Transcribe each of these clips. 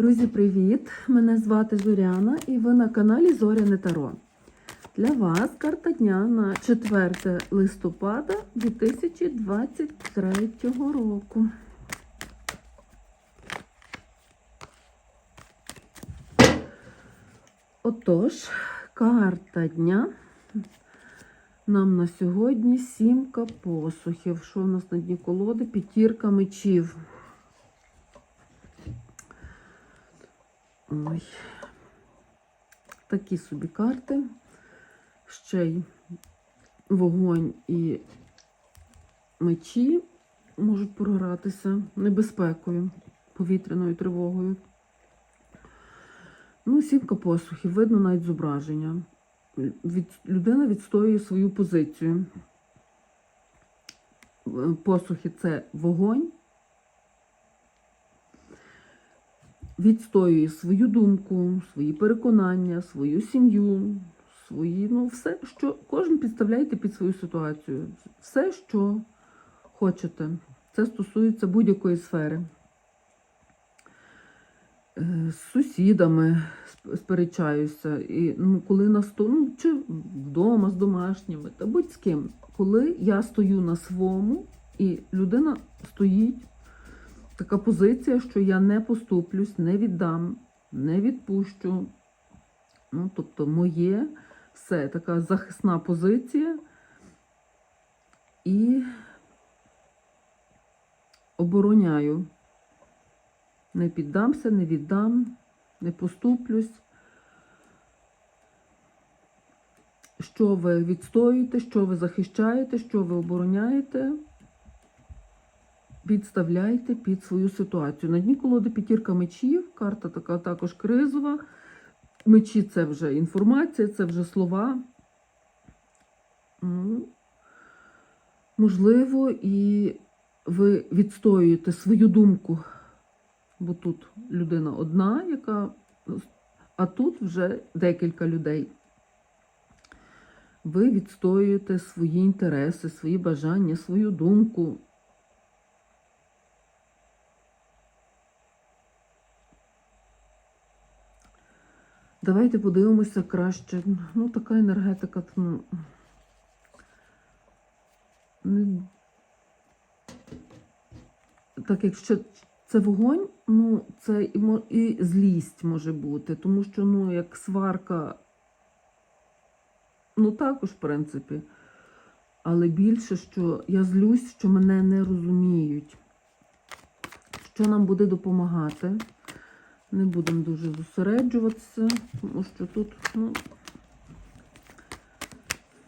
Друзі, привіт! Мене звати Зоряна і ви на каналі Зоряне Таро. Для вас карта дня на 4 листопада 2023 року. Отож, карта дня нам на сьогодні сімка посухів. Що у нас на дні колоди? П'ятірка мечів. Ой. Такі собі карти. Ще й вогонь і мечі можуть програтися небезпекою, повітряною тривогою. Ну, сімка посухів, видно навіть зображення. Від, людина відстоює свою позицію. Е, Посухи це вогонь. Відстоює свою думку, свої переконання, свою сім'ю, свої, ну, все, що кожен підставляєте під свою ситуацію. Все, що хочете. Це стосується будь-якої сфери. Е, З сусідами сперечаюся, і ну, коли на сто, ну, чи вдома з домашніми, та будь з ким. Коли я стою на своєму, і людина стоїть така позиція, що я не поступлюсь, не віддам, не відпущу. Ну, тобто, моє все така захисна позиція. І обороняю. Не піддамся, не віддам, не поступлюсь. Що ви відстоюєте, що ви захищаєте, що ви обороняєте, підставляйте під свою ситуацію. На дні колоди п'ятірка мечів, карта така також кризова. Мечі це вже інформація, це вже слова. Ну, Можливо, і ви відстоюєте свою думку, бо тут людина одна, яка, а тут вже декілька людей. Ви відстоюєте свої інтереси, свої бажання, свою думку. Давайте подивимося краще. Ну, така енергетика. Ну, так, якщо це вогонь, ну, це і, і злість може бути, тому що, ну, як сварка, ну, також, в принципі. Але більше, що я злюсь, що мене не розуміють. Що нам буде допомагати? Не будемо дуже зосереджуватися, тому що тут ну,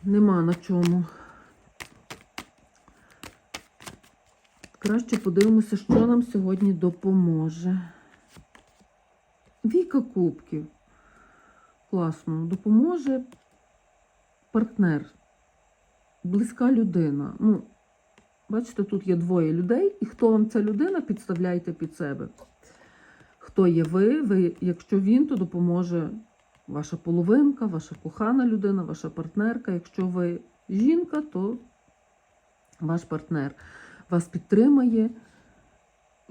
нема на чому. Краще подивимося, що нам сьогодні допоможе. Віка кубків. Класно. Допоможе партнер, близька людина. Ну, бачите, тут є двоє людей, і хто вам ця людина, підставляйте під себе. Хто є ви, ви, якщо він, то допоможе ваша половинка, ваша кохана людина, ваша партнерка. Якщо ви жінка, то ваш партнер вас підтримає.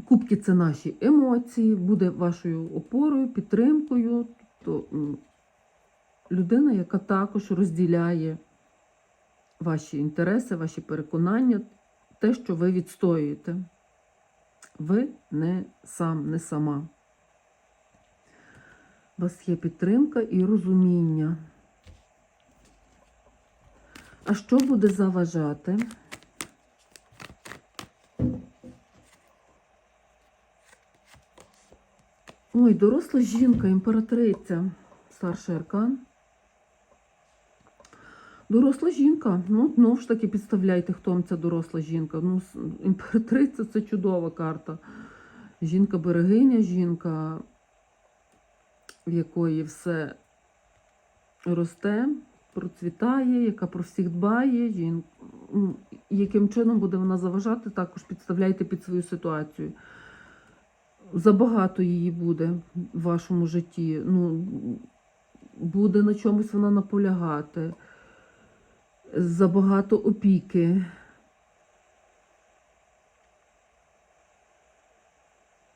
Кубки це наші емоції, буде вашою опорою, підтримкою. Тобто людина, яка також розділяє ваші інтереси, ваші переконання, те, що ви відстоюєте. Ви не сам, не сама. У вас є підтримка і розуміння. А що буде заважати? Ой, доросла жінка, імператриця, старший аркан. Доросла жінка. Ну, знову ж таки, підставляйте, хто вам ця доросла жінка. Ну, імператриця це чудова карта. Жінка берегиня, жінка, в якої все росте, процвітає, яка про всіх дбає. Яким чином буде вона заважати, також підставляйте під свою ситуацію. Забагато її буде в вашому житті. Ну, буде на чомусь вона наполягати. Забагато опіки.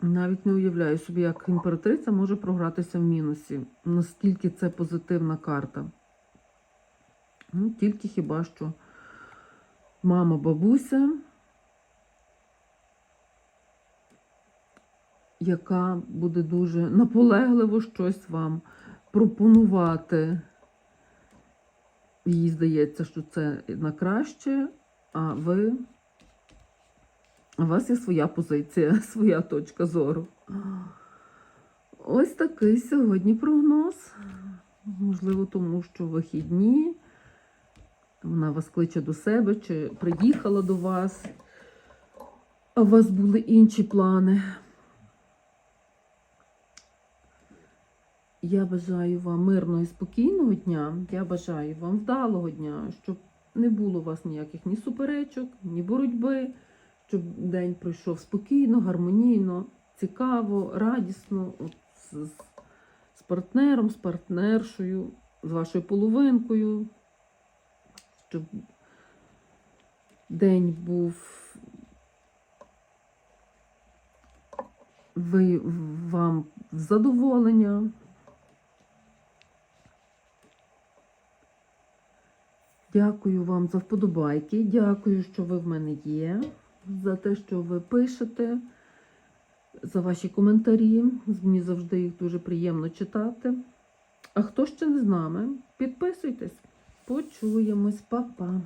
Навіть не уявляю собі, як імператриця може програтися в мінусі. Наскільки це позитивна карта. Ну, тільки хіба що мама, бабуся, яка буде дуже наполегливо щось вам пропонувати. Їй здається, що це на краще, а ви. У вас є своя позиція, своя точка зору. Ось такий сьогодні прогноз. Можливо, тому що вихідні. Вона вас кличе до себе чи приїхала до вас, а у вас були інші плани. Я бажаю вам мирного і спокійного дня. Я бажаю вам вдалого дня, щоб не було у вас ніяких ні суперечок, ні боротьби, щоб день пройшов спокійно, гармонійно, цікаво, радісно от, з, з- партнером, з партнершою, з вашою половинкою, щоб день був ви, вам задоволення. Дякую вам за вподобайки. Дякую, що ви в мене є, за те, що ви пишете, за ваші коментарі. Мені завжди їх дуже приємно читати. А хто ще не з нами, підписуйтесь. Почуємось, Па-па.